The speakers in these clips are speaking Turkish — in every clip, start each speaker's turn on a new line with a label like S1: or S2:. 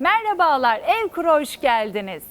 S1: Merhabalar, Ev Kuru hoş geldiniz.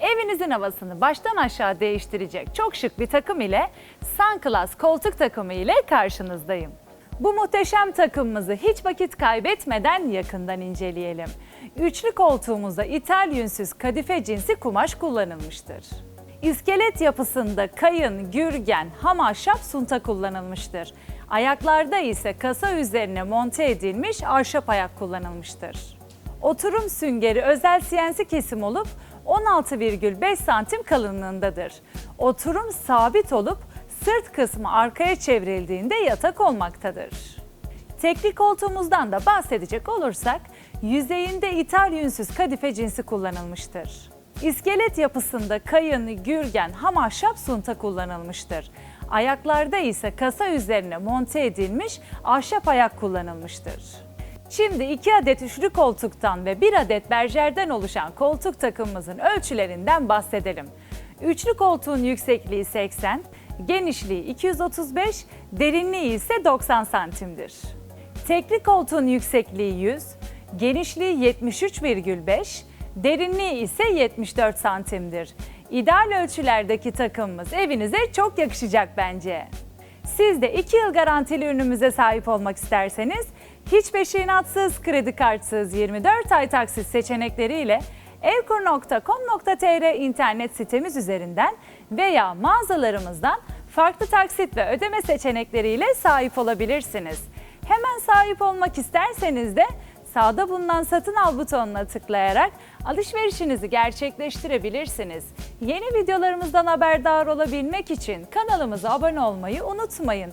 S1: Evinizin havasını baştan aşağı değiştirecek çok şık bir takım ile Sun Class koltuk takımı ile karşınızdayım. Bu muhteşem takımımızı hiç vakit kaybetmeden yakından inceleyelim. Üçlü koltuğumuzda ithal yünsüz kadife cinsi kumaş kullanılmıştır. İskelet yapısında kayın, gürgen, ham ahşap sunta kullanılmıştır. Ayaklarda ise kasa üzerine monte edilmiş ahşap ayak kullanılmıştır. Oturum süngeri özel CNC kesim olup 16,5 santim kalınlığındadır. Oturum sabit olup sırt kısmı arkaya çevrildiğinde yatak olmaktadır. Tekli koltuğumuzdan da bahsedecek olursak yüzeyinde ithal yünsüz kadife cinsi kullanılmıştır. İskelet yapısında kayın, gürgen, ham ahşap sunta kullanılmıştır. Ayaklarda ise kasa üzerine monte edilmiş ahşap ayak kullanılmıştır. Şimdi 2 adet üçlü koltuktan ve 1 adet berjerden oluşan koltuk takımımızın ölçülerinden bahsedelim. Üçlü koltuğun yüksekliği 80, genişliği 235, derinliği ise 90 santimdir. Tekli koltuğun yüksekliği 100, genişliği 73,5, derinliği ise 74 santimdir. İdeal ölçülerdeki takımımız evinize çok yakışacak bence. Siz de 2 yıl garantili ürünümüze sahip olmak isterseniz hiç peşinatsız, kredi kartsız 24 ay taksit seçenekleriyle evkur.com.tr internet sitemiz üzerinden veya mağazalarımızdan farklı taksit ve ödeme seçenekleriyle sahip olabilirsiniz. Hemen sahip olmak isterseniz de sağda bulunan satın al butonuna tıklayarak alışverişinizi gerçekleştirebilirsiniz. Yeni videolarımızdan haberdar olabilmek için kanalımıza abone olmayı unutmayın.